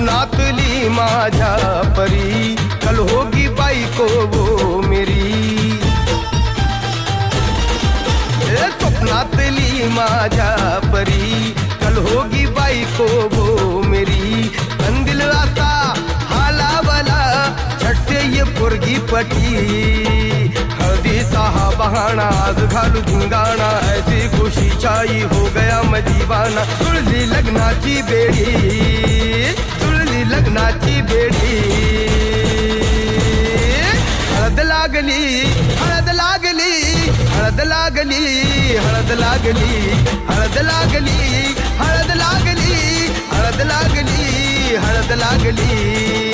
स्वप्नातली माझ्या परी, कल होगी बाई को वो मेरी। स्वप्नातली माझ्या परी, कल होगी बाई को वो मेरी। कंदिल आता हालावला छटते ये पोरगी पटी। हळदीचा हा बहाणा, आज घालू धिंगाणा ऐसी खुशी चाई हो गया मैं दीवाना तुळली लग्नाची बेडी लग्नाची बेडी. हळद लागली हळद लागली हळद लागली हळद लागली हळद लागली हळद लागली हळद लागली हळद लागली.